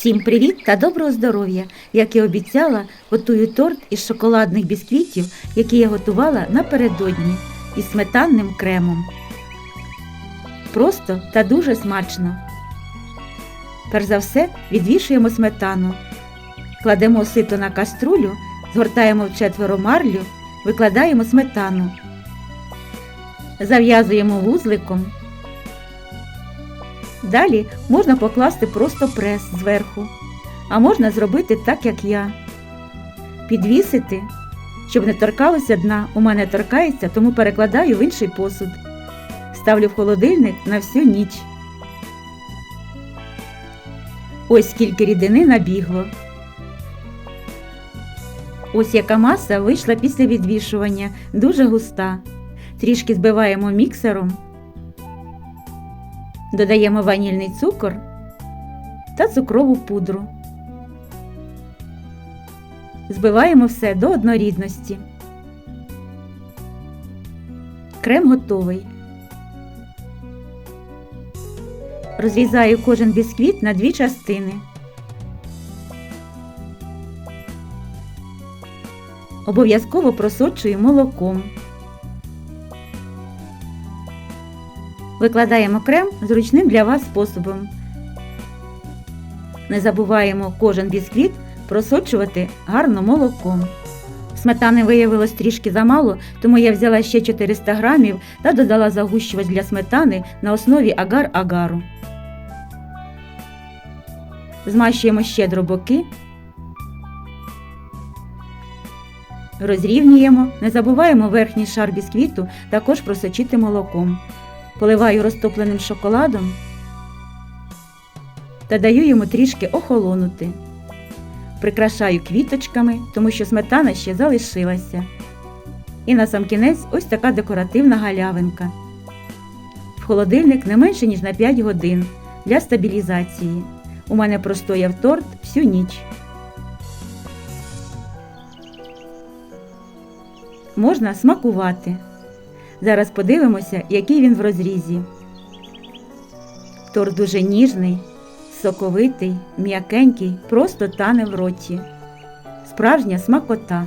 Всім привіт та доброго здоров'я! Як і обіцяла, готую торт із шоколадних бісквітів, який я готувала напередодні із сметанним кремом. Просто та дуже смачно. Перш за все відвішуємо сметану, кладемо сито на каструлю, згортаємо в четверо марлю, викладаємо сметану, зав'язуємо вузликом. Далі можна покласти просто прес зверху, а можна зробити так, як я. Підвісити, щоб не торкалося дна, у мене торкається, тому перекладаю в інший посуд. Ставлю в холодильник на всю ніч. Ось скільки рідини набігло. Ось яка маса вийшла після відвішування, дуже густа. Трішки збиваємо міксером. Додаємо ванільний цукор та цукрову пудру. Збиваємо все до однорідності. Крем готовий. Розрізаю кожен бісквіт на дві частини. Обов'язково просочую молоком. Викладаємо крем зручним для вас способом. Не забуваємо кожен бісквіт просочувати гарно молоком. Сметани виявилось трішки замало, тому я взяла ще 400 грамів та додала загущувач для сметани на основі агар-агару. Змащуємо щедро боки. Розрівнюємо, не забуваємо верхній шар бісквіту також просочити молоком. Поливаю розтопленим шоколадом та даю йому трішки охолонути. Прикрашаю квіточками, тому що сметана ще залишилася. І на сам кінець ось така декоративна галявинка. В холодильник не менше, ніж на 5 годин для стабілізації. У мене простояв торт всю ніч. Можна смакувати. Зараз подивимося, який він в розрізі. Торт дуже ніжний, соковитий, м'якенький, просто тане в роті. Справжня смакота.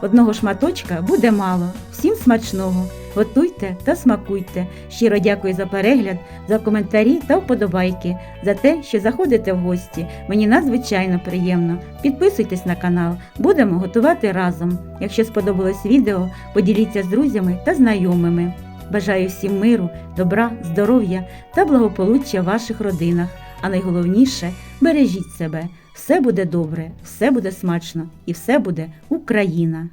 Одного шматочка буде мало. Всім смачного. Готуйте та смакуйте. Щиро дякую за перегляд, за коментарі та вподобайки, за те, що заходите в гості. Мені надзвичайно приємно. Підписуйтесь на канал, будемо готувати разом. Якщо сподобалось відео, поділіться з друзями та знайомими. Бажаю всім миру, добра, здоров'я та благополуччя в ваших родинах. А найголовніше бережіть себе. Все буде добре, все буде смачно і все буде Україна.